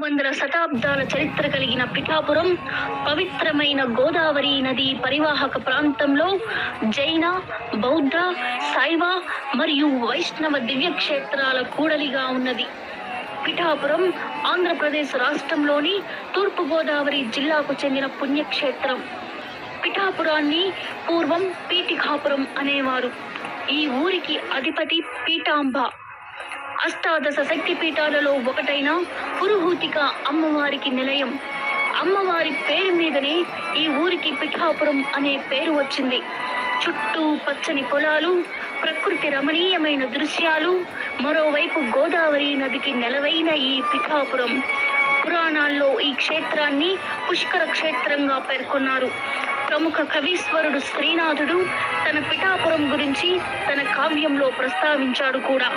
వందల శతాబ్దాల చరిత్ర కలిగిన పిఠాపురం పవిత్రమైన గోదావరి నది పరివాహక ప్రాంతంలో జైన బౌద్ధ శైవ మరియు వైష్ణవ దివ్యక్షేత్రాల కూడలిగా ఉన్నది. పిఠాపురం ఆంధ్రప్రదేశ్ రాష్ట్రంలోని తూర్పు గోదావరి జిల్లాకు చెందిన పుణ్యక్షేత్రం. పిఠాపురాన్ని పూర్వం పీఠికాపురం అనేవారు. ఈ ఊరికి అధిపతి పీఠాంబ. అష్టాదశ శక్తి పీఠాలలో ఒకటైన పురుహూతిక అమ్మవారికి నిలయం. అమ్మవారి పేరు మీదనే ఈ ఊరికి పిఠాపురం అనే పేరు వచ్చింది. చుట్టూ పచ్చని పొలాలు ప్రకృతి రమణీయమైన దృశ్యాలు మరోవైపు గోదావరి నదికి నెలవైన ఈ పిఠాపురం. పురాణాల్లో ఈ క్షేత్రాన్ని పుష్కర క్షేత్రంగా పేర్కొన్నారు. ప్రముఖ కవీశ్వరుడు శ్రీనాథుడు తన పిఠాపురం గురించి తన కావ్యంలో ప్రస్తావించాడు కూడా.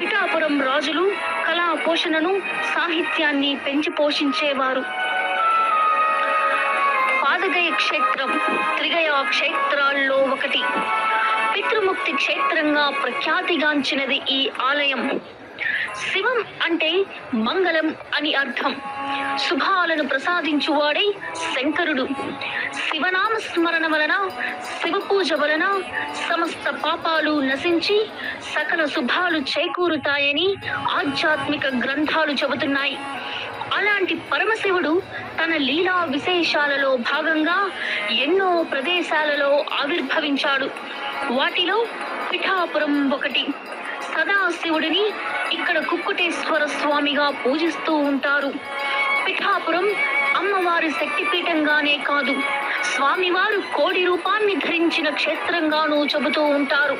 పిఠాపురం రాజులు కళా పోషణను సాహిత్యాన్ని పెంచి పోషించేవారు. పాదగయ క్షేత్రం త్రిగయ క్షేత్రాల్లో ఒకటి. పితృముక్తి క్షేత్రంగా ప్రఖ్యాతిగాంచినది ఈ ఆలయం. శివం అంటే మంగళం అని అర్థం. శుభాలను ప్రసాదించువాడై శంకరుడు. శివనామ స్మరణ వలన శివ పూజ వలన సమస్త పాపాలు నశించి సకల శుభాలు చేకూరుతాయని ఆధ్యాత్మిక గ్రంథాలు చెబుతున్నాయి. అలాంటి పరమశివుడు తన లీలా విశేషాలలో భాగంగా ఎన్నో ప్రదేశాలలో ఆవిర్భవించాడు. వాటిలో పిఠాపురం ఒకటి. సదాశివుడిని ఇక్కడ కుక్కుటేశ్వర స్వామిగా పూజిస్తూ ఉంటారు. పిఠాపురం అమ్మవారి శక్తిపీఠంగానే కాదు స్వామివారు కోడి రూపాన్ని ధరించిన క్షేత్రంగానూ చెబుతూ ఉంటారు.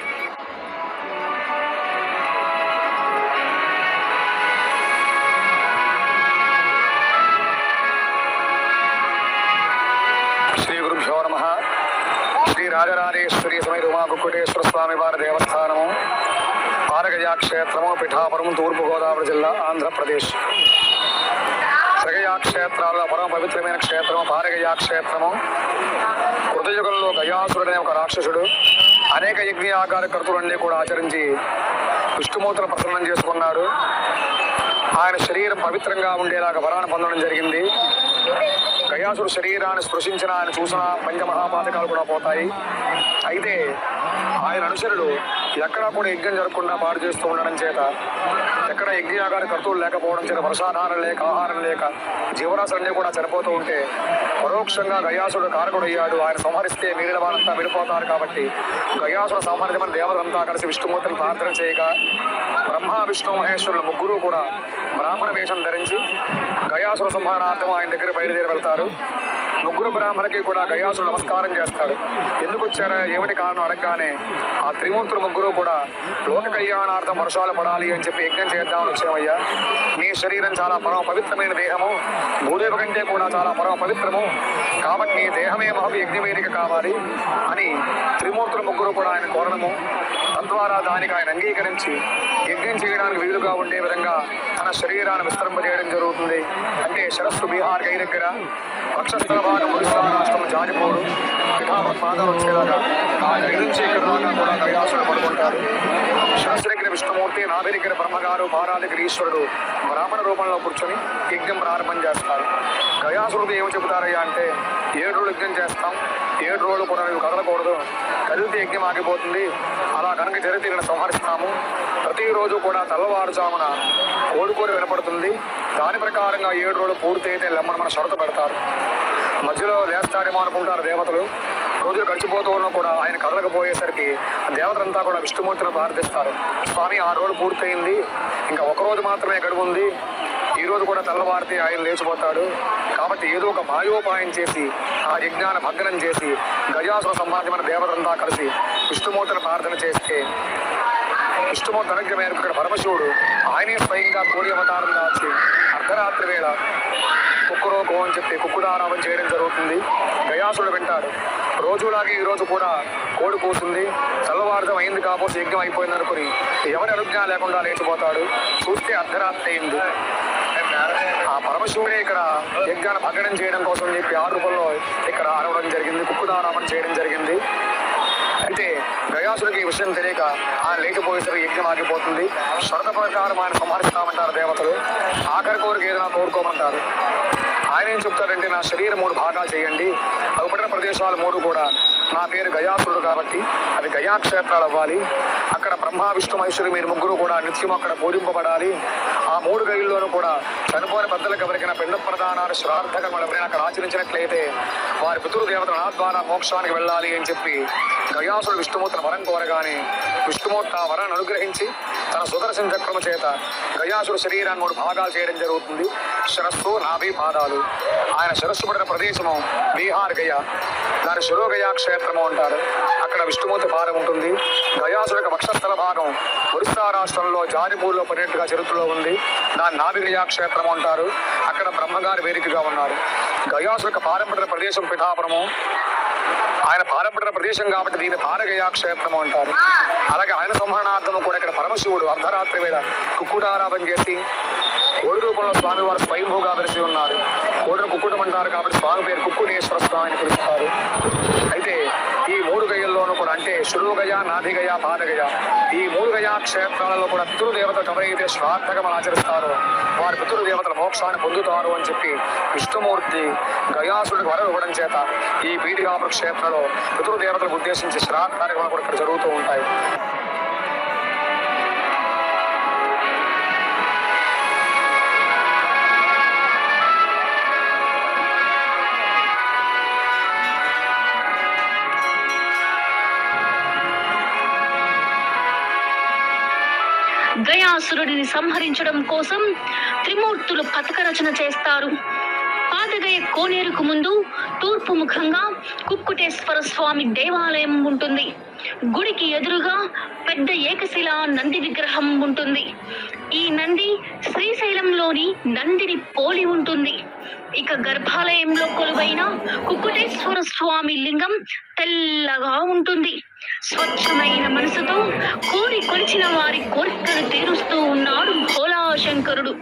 శ్రీ గురుభ్యో నమ. శ్రీ రాజరాజేశ్వరి సమేత ఉమా కుక్కుటేశ్వర స్వామి వారి దేవస్థానము. పారగజా క్షేత్రము పిఠాపురం తూర్పుగోదావరి జిల్లా ఆంధ్రప్రదేశ్. శ్రగయా క్షేత్రాల్లో పరమ పవిత్రమైన క్షేత్రము పారగజా క్షేత్రము కృతయుగంలో గయాసురుడనే ఒక రాక్షసుడు. అనేక యజ్ఞయాగార కర్తులన్నీ కూడా ఆచరించి విష్ణుమూర్తిని ప్రసన్నం చేసుకున్నాడు. ఆయన శరీరం పవిత్రంగా ఉండేలాగా వరాన్ని పొందడం జరిగింది. గయాసుడు శరీరాన్ని స్పృశించిన ఆయన చూసిన పంచమహాపాతకాలు కూడా పోతాయి. అయితే ఆయన అనుచరులు ఎక్కడా కూడా యజ్ఞం జరగకుండా పాడు చేస్తూ ఉండడం చేత ఎక్కడ యజ్ఞయాగారి కర్తూలు లేకపోవడం చేత వర్షాధారం లేక ఆహారం లేక జీవరాశులన్నీ కూడా చనిపోతూ ఉంటే పరోక్షంగా గయాసుడు కారకుడు అయ్యాడు ఆయన సంహరిస్తే మిగిలిన వాళ్ళంతా విడిపోతారు కాబట్టి గయాసుడు సామర్థ్యమైన దేవతలంతా కలిసి విష్ణుమూర్తిని ప్రార్థన చేయగా బ్రహ్మ విష్ణు మహేశ్వరులు ముగ్గురు కూడా బ్రాహ్మణ వేషం ధరించి గయాసుర సంహారార్థం ఆయన దగ్గర బయలుదేరి వెళ్తారు. ముగ్గురు బ్రాహ్మణకి కూడా గయాసుడు నమస్కారం చేస్తాడు. ఎందుకు వచ్చారా? ఏమిటి కారణం అడగగానే ఆ త్రిమూర్తులు ముగ్గురు కూడా లోక కళ్యాణార్థం వర్షాలు పడాలి అని చెప్పి యజ్ఞం చేద్దామని వచ్చామయ్యా. నీ శరీరం చాలా పరమ పవిత్రమైన దేహము. భూదేవ కంటే కూడా చాలా పరమ పవిత్రము కాబట్టి నీ దేహమే మహు యజ్ఞవేదిక కావాలి అని త్రిమూర్తులు ముగ్గురు కూడా ఆయన కోరణము తద్వారా దానికి ఆయన అంగీకరించి యజ్ఞం చేయడానికి వీలుగా ఉండే విధంగా తన శరీరాన్ని విస్తరింపజేయడం జరుగుతుంది. అంటే శరస్సు బీహార్ గై దగ్గర పక్షస్థల భాగం ఒరిస్సా రాష్ట్రం జాజిపూరు పిఠాపురం పాదాలు వచ్చేలాగా ఆయన ఐదు నుంచి ఇక్కడ దాకా కూడా కైలాసులు పడుకుంటారు శరస్సు విష్ణుమూర్తి నాభి బ్రహ్మగారు భారా ఈశ్వరుడు బ్రాహ్మణ రూపంలో కూర్చొని యజ్ఞం ప్రారంభం చేస్తారు. గయాసురుడు ఏమి చెబుతారయ్యా అంటే ఏడు రోజులు యజ్ఞం చేస్తాం ఏడు రోజులు కూడా నువ్వు కదలకూడదు. కదిలితే యజ్ఞం ఆగిపోతుంది. అలా కనుక జరిగితే ఇక్కడ సంహరిస్తాము. ప్రతిరోజు కూడా తెల్లవారుజామున కోడుకోరు వినపడుతుంది. దాని ప్రకారంగా ఏడు రోజులు పూర్తయితే లెమ్మని మన షరతు పెడతారు. మధ్యలో లేస్తాడేమో అనుకుంటారు దేవతలు. రోజులు గడిచిపోతూ ఉన్నా కూడా ఆయన కదలకపోయేసరికి దేవతలంతా కూడా విష్ణుమూర్తిని ప్రార్థిస్తారు. స్వామి ఆ రోజు పూర్తయింది. ఇంకా ఒక రోజు మాత్రమే గడువు ఉంది ఈ రోజు కూడా తెల్లవారితే ఆయన లేచిపోతాడు. కాబట్టి ఏదో ఒక మాయోపాయం చేసి ఆ యజ్ఞాన భగ్నం చేసి గజాసుర సంబంధమైన దేవతంతా కలిసి విష్ణుమూర్తిని ప్రార్థన చేస్తే విష్ణుమూర్తి అనుగ్రహమైన ఇక్కడ పరమశివుడు ఆయనే స్వయంగా కోడి అవతారం దాచి అర్ధరాత్రి వేళ కుక్కురోకో అని చెప్పి కుక్కుదారామం చేయడం జరుగుతుంది. ప్రయాసులు వింటాడు రోజులాగే ఈరోజు కూడా కోడి కూసింది తెల్లవారుజం అయింది కాబోసి యజ్ఞం అయిపోయింది అనుకుని ఎవరి అనుజ్ఞ లేకుండా లేచిపోతాడు. చూస్తే అర్ధరాత్రి అయింది. ఆ పరమశివుడే ఇక్కడ యజ్ఞాన్ని భగ్నం చేయడం కోసం చెప్పి ఆ రూపంలో ఇక్కడ అరవడం జరిగింది. కుక్కుదారామం చేయడం జరిగింది. అయితే గయాసుడికి ఈ విషయం తెలియక ఆయన లేకపోయేసరికి యజ్ఞం ఆగిపోతుంది. షరత ప్రకారం ఆయన సంహరిస్తామంటారు దేవతలు. ఆఖరి కోరిక ఏదైనా కోరుకోమంటారు. ఆయన ఏం చెప్తాడంటే నా శరీరం మూడు భాగాలు చేయండి. అవి ప్రదేశాలు మూడు కూడా. నా పేరు గయాత్రుడు కాబట్టి అది గయాక్షేత్రాలు అవ్వాలి. అక్కడ బ్రహ్మ విష్ణు మహేశ్వరి మీరు ముగ్గురు కూడా నిత్యం అక్కడ పూజింపబడాలి. ఆ మూడు గైల్లోనూ కూడా చనిపోయిన పెద్దలకు ఎవరికైనా పిండ ప్రదానాలు శ్రాద్ధకర్మలు ఎవరైనా అక్కడ ఆచరించినట్లయితే వారి పితృదేవతలు నా ద్వారా మోక్షానికి వెళ్ళాలి అని చెప్పి గయాసుడు విష్ణుమూర్తిని వరం కోరగానే విష్ణుమూర్తి ఆ వరాన్ని అనుగ్రహించి తన సుదర్శన చక్రము చేత గయాసుడు శరీరాన్ని మూడు భాగాలు చేయడం జరుగుతుంది. శిరస్సు నాభి పాదాలు. ఆయన శిరస్సు పడిన ప్రదేశము బీహార్ గయ. దాని శిరోగయా క్షేత్రము అంటారు. అక్కడ విష్ణుమూర్తి భారం ఉంటుంది. గయాసుడు వక్షస్థల భాగం. ఒరిస్సా రాష్ట్రంలో జానిపూర్లో పడినట్టుగా చరిత్రలో ఉంది. దాని నాభిగయా క్షేత్రం అంటారు. అక్కడ బ్రహ్మగారి వేదికగా ఉన్నారు. గయాసుడు పారంపర్య ప్రదేశం పిఠాపురము. ఆయన పారంపర్య ప్రదేశం కాబట్టి దీన్ని పారగయా క్షేత్రము అంటారు. అలాగే ఆయన సంహరణార్థము కూడా ఇక్కడ పరమశివుడు అర్ధరాత్రి వేళ కుక్కుడారాధం చేసి కోడి రూపంలో స్వామి వారు స్వయంభూగా వెలిసి ఉన్నారు. కోడిని కుక్కుటం అంటారు కాబట్టి స్వామి పేరు కుక్కునేశ్వర స్వామి అని పిలుస్తారు. అయితే ఈ మూడు గయ్యల్లోనూ కూడా అంటే శురుగయ నాభిగయ పాదగయ ఈ మూడు గయా క్షేత్రాలలో కూడా పితృదేవతలు ఎవరైతే శ్రాద్ధకం ఆచరిస్తారో. వారి పితృదేవతల మోక్షాన్ని పొందుతారు అని చెప్పి విష్ణుమూర్తి గయాసుడికి వరం ఇవ్వడం చేత ఈ పీఠికాపుర క్షేత్రంలో పితృదేవతలకు ఉద్దేశించి శ్రాద్ధ కార్యక్రమాలు కూడా ఇక్కడ జరుగుతూ ఉంటాయి. గయాసురుడిని సంహరించడం కోసం త్రిమూర్తులు పథక రచన చేస్తారు. పాదగయ కోనేరుకు ముందు తూర్పు ముఖంగా కుక్కుటేశ్వర స్వామి దేవాలయం ఉంటుంది. గుడికి ఎదురుగా పెద్ద ఏకశిల నంది విగ్రహం ఉంటుంది. ఈ నంది శ్రీశైలంలోని నందిని పోలి ఉంటుంది. ఇక గర్భాలయంలో కొలువైన కుకుటేశ్వర స్వామి లింగం తెల్లగా ఉంటుంది. స్వచ్ఛమైన మనసుతో కోరి కొలిచిన వారి కోరికలు తీరుస్తూ ఉన్నాడు భోలాశంకరుడు.